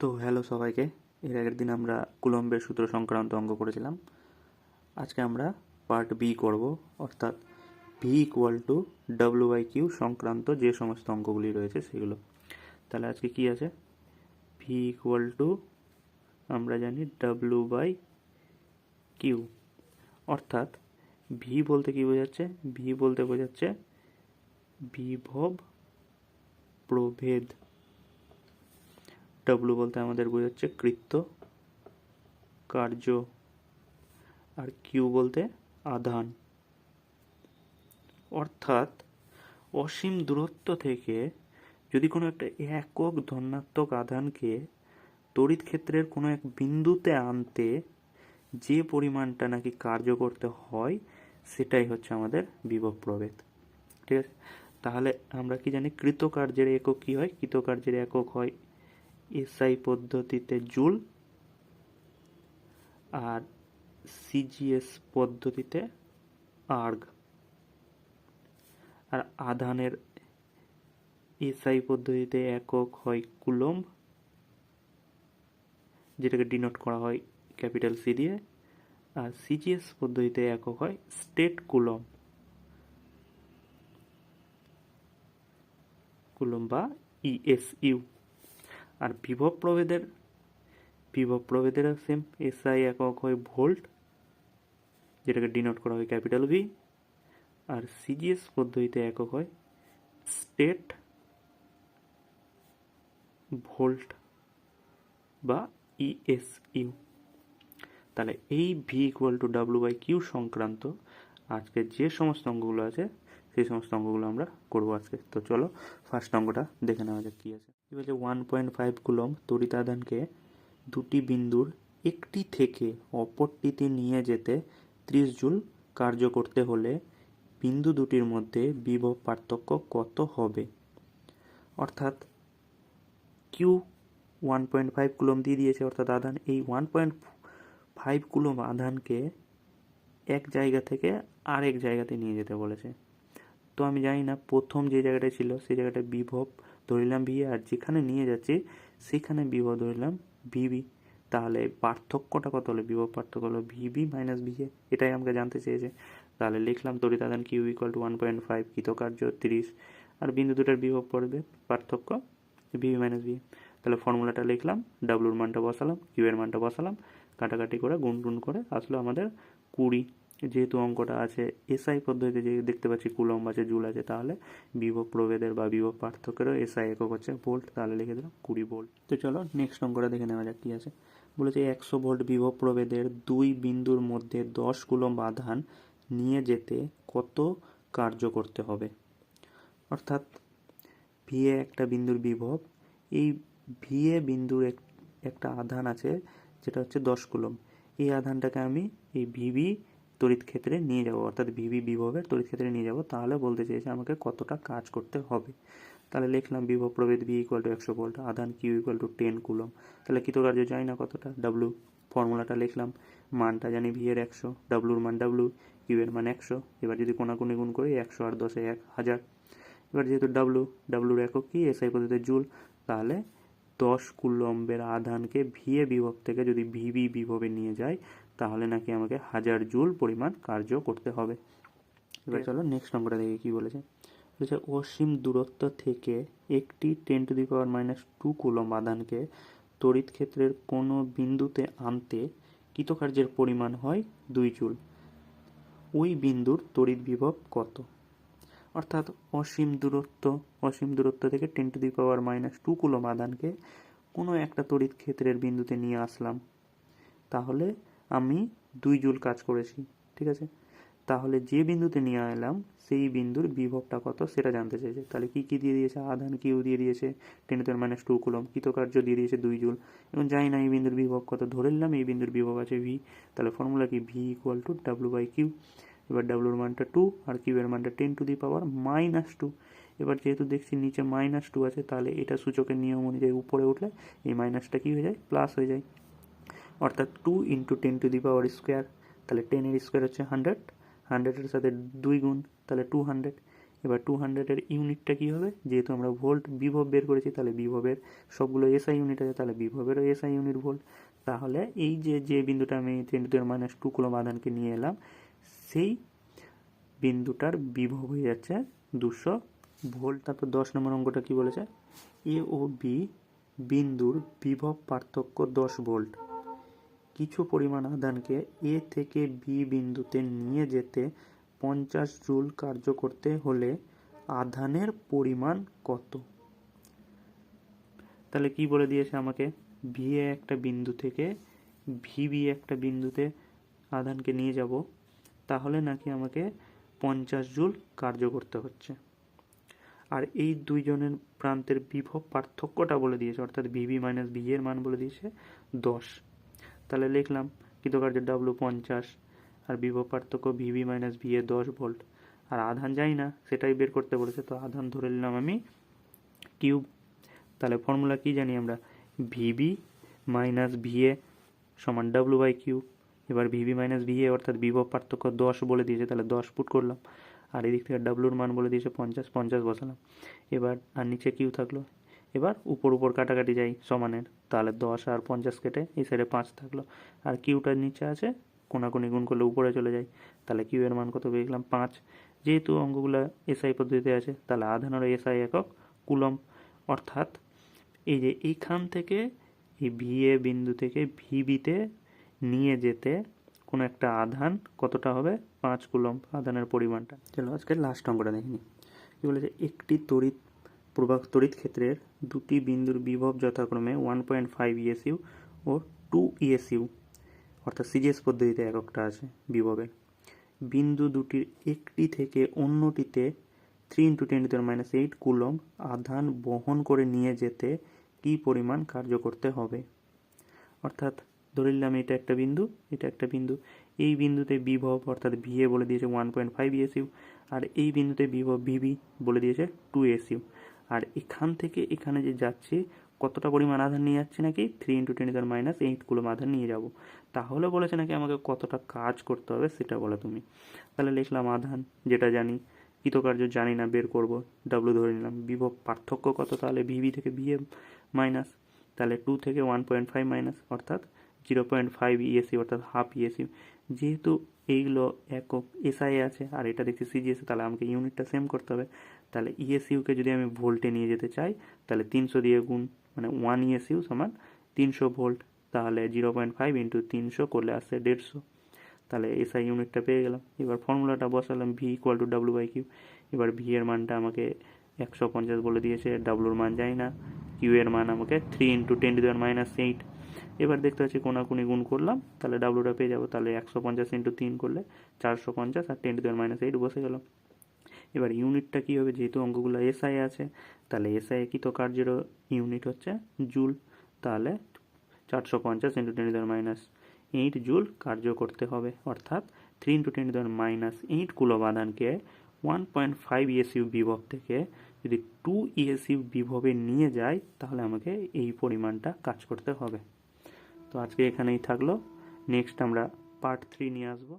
তো হ্যালো সবাইকে। এর আগের দিন আমরা কুলম্বের সূত্র সংক্রান্ত অঙ্ক করেছিলাম। আজকে আমরা পার্ট বি করব, অর্থাৎ V equal to W by Q সংক্রান্ত যে সমস্ত অঙ্কগুলি রয়েছে সেগুলো। তাহলে আজকে কি আছে? ভি ইকুয়াল টু আমরা জানি ডাব্লু বাই কিউ অর্থাৎ ভি বলতে কি বোঝাচ্ছে? ভি বলতে বোঝাচ্ছে বিভব প্রভেদ। ডাব্লু বলতে আমাদের বোঝাচ্ছে কৃত্য কার্য আর কিউ বলতে আধান। অর্থাৎ অসীম দূরত্ব থেকে যদি কোনো একটা একক ধনাত্মক আধানকে তড়িৎ ক্ষেত্রের কোনো এক বিন্দুতে আনতে যে পরিমাণটা নাকি কার্য করতে হয়, সেটাই হচ্ছে আমাদের বিভব প্রভেদ। ঠিক আছে? তাহলে আমরা কি জানি কৃতকার্যের একক কি হয়? কৃতকার্যের একক হয় এসআই পদ্ধতিতে জুল আর সিজিএস পদ্ধতিতে আর্গ। আর আধানের এসআই পদ্ধতিতে একক হয় কুলম্ব, যেটাকে ডিনোট করা হয় ক্যাপিটাল সি দিয়ে। আর সিজিএস পদ্ধতিতে একক হয় স্টেট কুলম কুলম বা ইএসইউ আর বিভব প্রভেদের বিভব প্রভেদের সেম এসআই একক হয় ভোল্ট যেটাকে ডিনোট করা হয় ক্যাপিটাল ভি আর সিজিএস পদ্ধতিতে একক হয় স্টেট ভোল্ট বা ইএসইউ তাহলে এই V equal to W by Q সংক্রান্ত আজকে যে সমস্ত অঙ্কগুলো আছে, সেই সমস্ত অঙ্কগুলো আমরা করব আজকে। তো চলো ফার্স্ট অঙ্কটা দেখে নেওয়া যাক কী আছে। বলছে ওয়ান পয়েন্ট ফাইভ কুলম তড়িতাদানকে দুটি বিন্দুর একটি থেকে অপরটিতে নিয়ে যেতে ত্রিশ জুল কার্য করতে হলে বিন্দু দুটির মধ্যে বিভব পার্থক্য কত হবে? অর্থাৎ Q one point five coulomb দিয়ে দিয়েছে, অর্থাৎ আধান। এই ওয়ান পয়েন্ট ফাইভ কুলম আধানকে এক জায়গা থেকে আরেক জায়গাতে নিয়ে যেতে বলেছে। তো আমি জানি না, প্রথম যে জায়গাটা ছিল সেই জায়গাটা বিভব ধরিলাম ভি, আর যেখানে নিয়ে যাচ্ছি সেখানে বিভব ধরিলাম ভিবি তাহলে পার্থক্যটা কত হলো? বিভব পার্থক্য হলো ভিবি মাইনাস ভিএ এটাই আমাকে জানতে চেয়েছে। তাহলে লিখলাম তড়িতাদান Q equal to one point five কৃতকার্য তিরিশ। আর বিন্দু দুটার বিভব পড়বে পার্থক্য ভিবি মাইনাস ভিএ তাহলে ফর্মুলাটা লিখলাম ডাব্লুর মানটা বসালাম কিউ এর মানটা বসালাম, কাটাকাটি করে গুণ করে আসলো আমাদের কুড়ি। যেহেতু অঙ্কটা আছে এসআই পদ্ধতিতে যে দেখতে পাচ্ছি কুলম্ব আছে, জুল আছে, তাহলে বিভব প্রভেদের বা বিভব পার্থক্যেরও এসআই একক হচ্ছে ভোল্ট তাহলে লিখে দিলাম কুড়ি ভোল্ট তো চলো নেক্সট অঙ্কটা দেখে নেওয়া যাক কী আছে। বলেছে একশো ভোল্ট বিভব প্রভেদের দুই বিন্দুর মধ্যে দশ কুলম্ব আধান নিয়ে যেতে কত কার্য করতে হবে? অর্থাৎ ভিএ একটা বিন্দুর বিভব, এই ভিএ বিন্দুর এক, একটা আধান আছে, যেটা হচ্ছে দশ কুলম এই আধানটাকে আমি, এই ভিবি তড়িৎ ক্ষেত্রে নিয়ে যাব, অর্থাৎ ভিবি বিভবের তড়িৎ ক্ষেত্রে নিয়ে যাব, তাহলে বলতে চেয়েছে আমাকে কতটা কাজ করতে হবে। তাহলে লিখলাম বিভব প্রভেদ ভি ইকুয়াল টু একশো ভোল্ট আধান Q equal to ten coulomb তাহলে কৃতকার্য জানি না কতটা? ডাব্লু ফর্মুলাটা লিখলাম, মানটা জানি ভি এর একশো ডাব্লুর মান ডাব্লু কিউ এর মান একশো। এবার যদি কোনাকুনি গুণ করি, একশো আর দশে এক হাজার। এবার যেহেতু ডাব্লু ডাব্লুর একক কি? এসআই পদ্ধতিতে জুল, তাহলে দশ কুলম্বের আধানকে ভিএ বিভব থেকে যদি ভিবি বিভবে নিয়ে যায় তাহলে নাকি আমাকে হাজার জুল পরিমাণ কার্য করতে হবে। এবার চলো নেক্সট নম্বরটা দেখে কী বলেছে। বলেছে অসীম দূরত্ব থেকে একটি ten to the power minus two coulomb আধানকে তড়িৎ ক্ষেত্রের কোনো বিন্দুতে আনতে কৃতকার্যের পরিমাণ হয় দুই জুল। ওই বিন্দুর তড়িৎ বিভব কত? অর্থাৎ অসীম দূরত্ব অসীম দূরত্ব থেকে ten to the power minus two coulomb আধানকে কোনো একটা তড়িৎ ক্ষেত্রের বিন্দুতে নিয়ে আসলাম। তাহলে আমি দুই জুল কাজ করেছি, ঠিক আছে? তাহলে যে বিন্দুতে নিয়ে এলাম, সেই বিন্দুর বিভবটা কত সেটা জানতে চেয়েছে তাহলে কি কি দিয়ে দিয়েছে? আধান কিউ দিয়ে দিয়েছে ten to minus two coulomb কৃতকার্য দিয়ে দিয়েছে? দুই জুল। এবং জানি না এই বিন্দুর বিভব কত। ধরে নিলাম এই বিন্দুর বিভব আছে ভি তাহলে ফর্মুলা কি? V equal to W by Q এবার ডাব্লুর মানটা টু আর কিউ এর মানটা ten to the power minus two এবার যেহেতু দেখছি নিচে মাইনাস টু আছে, তাহলে এটা সূচকের নিয়ম অনুযায়ী উপরে উঠলে এই মাইনাসটা কী হয়ে যায়? প্লাস হয়ে যায়। অর্থাৎ two into ten to the power square তাহলে টেনের স্কোয়ার হচ্ছে হান্ড্রেড হান্ড্রেডের সাথে দুই গুণ, তাহলে টু হান্ড্রেড এবার টু হান্ড্রেডের ইউনিটটা কী হবে? যেহেতু আমরা ভোল্ট বিভব বের করেছি, তাহলে বিভবের সবগুলো এসআই ইউনিট আছে, তাহলে বিভবেরও এসআই ইউনিট ভোল্ট তাহলে এই যে যে বিন্দুটা আমি ten to minus two coulomb আধানকে নিয়ে এলাম সেই বিন্দুটার বিভব হয়ে যাচ্ছে দুশো ভোল্ট। তারপর দশ নম্বর অঙ্কটা কি বলেছে? এ ও বি বিন্দুর বিভব পার্থক্য দশ ভোল্ট। কিছু পরিমাণ আধানকে এ থেকে বি বিন্দুতে নিয়ে যেতে পঞ্চাশ জুল কার্য করতে হলে আধানের পরিমাণ কত? তাহলে কি বলে দিয়েছে আমাকে? ভি একটা বিন্দু থেকে ভিবি একটা বিন্দুতে আধানকে নিয়ে যাব। তাহলে নাকি আমাকে পঞ্চাশ জুল কার্য করতে হচ্ছে। আর এই দুইজনের প্রান্তের বিভব পার্থক্যটা বলে দিয়েছে, অর্থাৎ ভিভি মাইনাস ভি এর মান বলে দিয়েছে দশ। তাহলে লিখলাম কৃতকার্যের ডাব্লু পঞ্চাশ আর বিভব পার্থক্য ভিভি মাইনাস ভি এ দশ ভোল্ট আর আধান যাই না, সেটাই বের করতে বলেছে, তো আধান ধরে নিলাম আমি কিউব তাহলে ফর্মুলা কি জানি আমরা? ভিবি মাইনাস ভিএ সমান ডাব্লু বাই কিউব এবার ভিভি মাইনাস ভিএ অর্থাৎ বিভব পার্থক্য দশ বলে দিয়েছে, তাহলে দশ ফুট করলাম। আর এদিক থেকে ডাব্লুর মান বলে দিয়েছে পঞ্চাশ পঞ্চাশ বসালাম। এবার আর নিচে কিউ থাকল। এবার উপর উপর কাটাকাটি যাই সমানের, তাহলে দশ আর পঞ্চাশ কেটে এই সাইডে পাঁচ থাকল। আর কিউটার নিচে আছে, কোনাকুনি গুণ করলে উপরে চলে যায়। তাহলে কিউ এর মান কত পেয়ে গেলাম? পাঁচ। যেহেতু অঙ্কগুলো এসআই পদ্ধতিতে আছে, তাহলে আধানের এসআই একক কুলম অর্থাৎ এই যে এইখান থেকে এই ভিএ বিন্দু থেকে ভিবিতে নিয়ে যেতে কোনো একটা আধান কতটা হবে? পাঁচ কুলম আধানের পরিমাণটা। চলো আজকে লাস্ট অঙ্কটা দেখিনি কি বলেছে একটি তড়িৎ প্রবাহ তড়িৎ ক্ষেত্রের দুটি বিন্দুর বিভব যথাক্রমে ওয়ান পয়েন্ট ফাইভ ইএসইউ ও টু ইএসইউ অর্থাৎ সিজিএস পদ্ধতিতে এককটা আছে বিভবের। বিন্দু দুটির একটি থেকে অন্যটিতে three into ten to minus eight coulomb আধান বহন করে নিয়ে যেতে কী পরিমাণ কার্য করতে হবে? অর্থাৎ ধরে নিলাম এটা একটা বিন্দু, এটা একটা বিন্দু। এই বিন্দুতে বিভব অর্থাৎ ভিএ বলে দিয়েছে ওয়ান পয়েন্ট ফাইভ ইএসইউ আর এই বিন্দুতে বিভব ভিবি বলে দিয়েছে টু এসইউ আর এখান থেকে এখানে যে যাচ্ছে, কতটা পরিমাণ আধার নিয়ে যাচ্ছে নাকি? Three into ten to minus eight coulomb আধান নিয়ে যাব। তাহলে বলেছে নাকি আমাকে কতটা কাজ করতে হবে সেটা বলো তুমি। তাহলে লিখলাম আধান, যেটা জানি, কৃতকার্য জানি না, বের করব। ডাব্লু ধরে নিলাম বিভব পার্থক্য কত? তাহলে ভিভি থেকে ভিএ মাইনাস তাহলে টু থেকে ওয়ান পয়েন্ট ফাইভ মাইনাস অর্থাৎ জিরো পয়েন্ট ফাইভ ইএসি অর্থাৎ হাফ ইএসি যেহেতু এইগুলো একক এসআই আছে, আর এটা দেখছি সিজিএস তাহলে আমাকে ইউনিটটা সেম করতে হবে। তাহলে ইএসইউকে যদি আমি ভোল্টে নিয়ে যেতে চাই, তাহলে তিনশো দিয়ে গুণ মানে ওয়ান ইএসইউ সমান তিনশো ভোল্ট তাহলে জিরো পয়েন্ট ফাইভ ইন্টু তিনশো করলে আসছে দেড়শো। তাহলে এসআই ইউনিটটা পেয়ে গেলাম। এবার ফর্মুলাটা বসালাম V equal to W by Q এবার ভি এর মানটা আমাকে একশো পঞ্চাশ বলে দিয়েছে ডাব্লুর মান যায় না। কিউ এর মান আমাকে three into ten to the power minus eight এবার দেখতে পাচ্ছি কোনাকুনি গুণ করলাম, তাহলে ডাব্লুটা পেয়ে যাব, তাহলে একশো পঞ্চাশ ইন্টু তিন করলে চারশো পঞ্চাশ আর ten to the power minus eight বসে গেল। এবার ইউনিটটা কী হবে? যেহেতু অঙ্কগুলো এসআই আছে, তাহলে এসআই তো কার্যের ইউনিট হচ্ছে জুল তাহলে চারশো পঞ্চাশ into ten the power minus eight joule কার্য করতে হবে, অর্থাৎ three into ten the power minus eight coulomb কুলবাদানকে one point five ESU বিভব থেকে যদি টু ইএসইউ বিভবে নিয়ে যায়, তাহলে আমাকে এই পরিমাণটা কাজ করতে হবে। তো আজকে এখানেই থাকল। নেক্সট আমরা পার্ট থ্রি নিয়ে আসব।